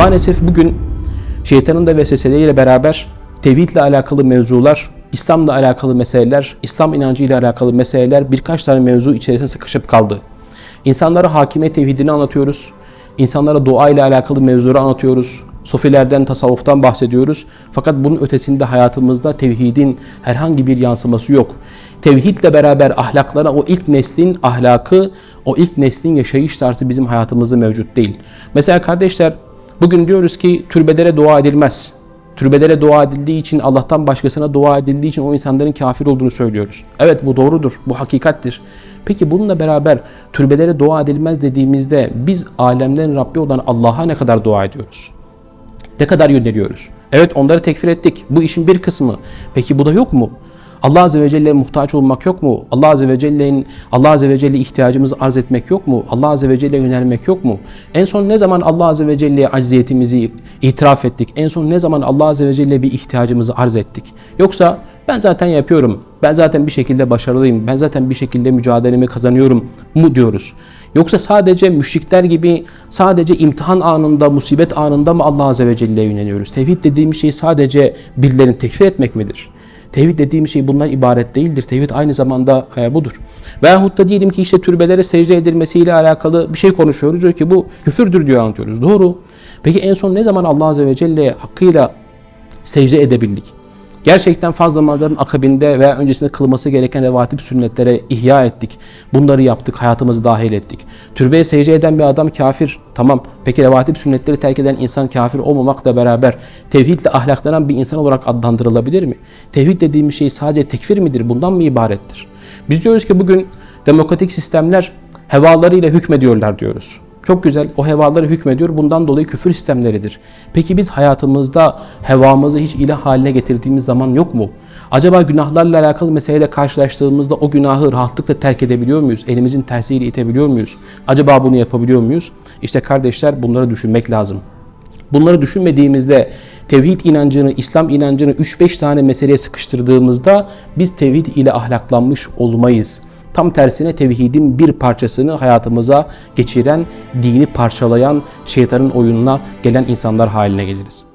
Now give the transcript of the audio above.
Maalesef bugün şeytanın da vesveseleriyle beraber tevhidle alakalı mevzular, İslam'la alakalı meseleler, İslam inancıyla alakalı meseleler birkaç tane mevzu içerisinde sıkışıp kaldı. İnsanlara hakimiyet tevhidini anlatıyoruz. İnsanlara dua ile alakalı mevzuları anlatıyoruz. Sofilerden, tasavvuftan bahsediyoruz. Fakat bunun ötesinde hayatımızda tevhidin herhangi bir yansıması yok. Tevhidle beraber ahlaklara o ilk neslin ahlakı, o ilk neslin yaşayış tarzı bizim hayatımızda mevcut değil. Mesela kardeşler bugün diyoruz ki türbelere dua edilmez. Türbelere dua edildiği için, Allah'tan başkasına dua edildiği için o insanların kafir olduğunu söylüyoruz. Evet bu doğrudur, bu hakikattir. Peki bununla beraber türbelere dua edilmez dediğimizde biz alemlerin Rabbi olan Allah'a ne kadar dua ediyoruz? Ne kadar yöneliyoruz? Evet onları tekfir ettik. Bu işin bir kısmı. Peki bu da yok mu? Allah Azze ve Celle'ye muhtaç olmak yok mu? Allah Azze ve Celle'nin Allah Azze ve Celle ihtiyacımızı arz etmek yok mu? Allah Azze ve Celle'ye yönelmek yok mu? En son ne zaman Allah Azze ve Celle'ye acziyetimizi itiraf ettik? En son ne zaman Allah Azze ve Celle'ye bir ihtiyacımızı arz ettik? Yoksa ben zaten yapıyorum. Ben zaten bir şekilde başarılıyım. Ben zaten bir şekilde mücadelemi kazanıyorum mu diyoruz. Yoksa sadece müşrikler gibi sadece imtihan anında, musibet anında mı Allah Azze ve Celle'ye yöneliyoruz? Tevhid dediğimiz şey sadece birilerini tekfir etmek midir? Tevhid dediğim şey bundan ibaret değildir. Tevhid aynı zamanda e, budur. Veyahut da diyelim ki işte türbelere secde edilmesiyle alakalı bir şey konuşuyoruz. Diyor ki bu küfürdür diyor anlatıyoruz. Doğru. Peki en son ne zaman Allah Azze ve Celle'ye hakkıyla secde edebildik? Gerçekten farz namazların akabinde veya öncesinde kılması gereken revatip sünnetlere ihya ettik. Bunları yaptık, hayatımızı dahil ettik. Türbeye secde eden bir adam kafir. Tamam. Peki revatip sünnetleri terk eden insan kafir olmamakla beraber tevhidle ahlaklanan bir insan olarak adlandırılabilir mi? Tevhid dediğimiz şey sadece tekfir midir? Bundan mı ibarettir? Biz diyoruz ki bugün demokratik sistemler hevalarıyla hükmediyorlar diyoruz. Çok güzel. O hevaları hükmediyor. Bundan dolayı küfür sistemleridir. Peki biz hayatımızda hevamızı hiç ilah haline getirdiğimiz zaman yok mu? Acaba günahlarla alakalı meseleyle karşılaştığımızda o günahı rahatlıkla terk edebiliyor muyuz? Elimizin tersiyle itebiliyor muyuz? Acaba bunu yapabiliyor muyuz? İşte kardeşler bunları düşünmek lazım. Bunları düşünmediğimizde tevhid inancını, İslam inancını 3-5 tane meseleye sıkıştırdığımızda biz tevhid ile ahlaklanmış olmayız. Tam tersine tevhidin bir parçasını hayatımıza geçiren, dini parçalayan, şeytanın oyununa gelen insanlar haline geliriz.